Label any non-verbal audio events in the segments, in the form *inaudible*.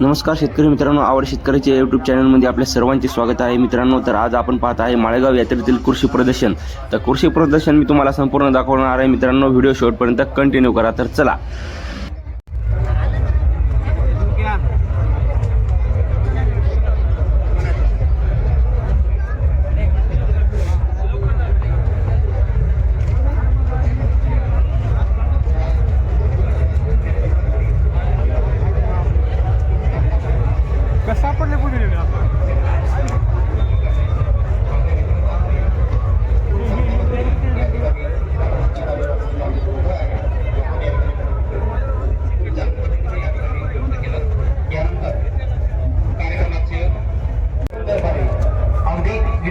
नमस्कार शेतकरी मित्रांनो आवड शेतकऱ्याच्या यूट्यूब चॅनलमध्ये आपल्या सर्वांचे स्वागत आहे. मित्रांनो तर आज आपण पाहत आहे माळेगाव यात्रेतील कृषी प्रदर्शन. तर कृषी प्रदर्शन मी तुम्हाला संपूर्ण दाखवणार आहे. मित्रांनो व्हिडिओ शेवटपर्यंत कंटिन्यू करा. तर चला.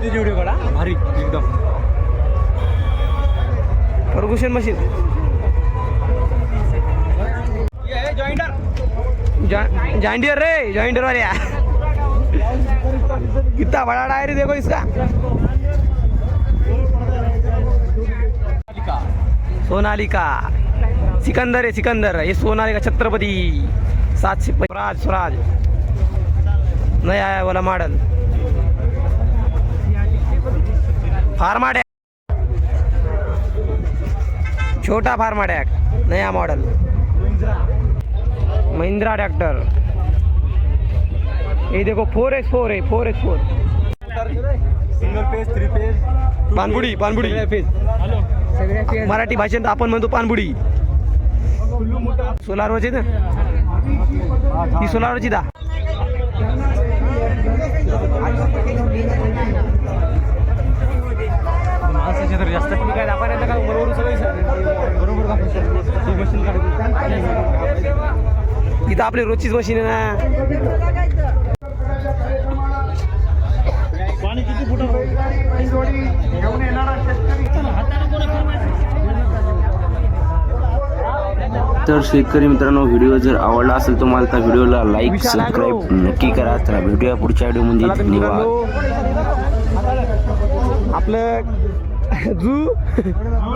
मस्ती व्हिडिओ काढा भारी एकदम. फर्गुशन मशीन जॉइंडियर रे जॉइंडियर वाले कितना बड़ा टायर है देखो इसका. सोनालिका. सिकंदर है सिकंदर. ये सोनालिका छत्रपति. सातशे प- स्वराज स्वराज. नया आया वाला मॉडल फार्माडॅक छोटा फार्माडॅक नया मॉडल. महिंद्रा ट्रॅक्टर. ये देखो फोर एक्स फोर है four X four single page three page पानबुडी पानबुडी. मराठी भाषेत आपण म्हणतो पानबुडी. सोलारवरची ना ही सोलारवरची दा इथं आपली रोजचीच मशीन आहे ना. पाणी किती फुट तर शेतकरी मित्रांनो व्हिडिओ जर आवडला असेल तुम्हाला तर व्हिडिओला लाईक सबस्क्राईब नक्की करा. तर भेटूया पुढच्या व्हिडिओमध्ये धन्यवाद. आपलं *laughs* जू.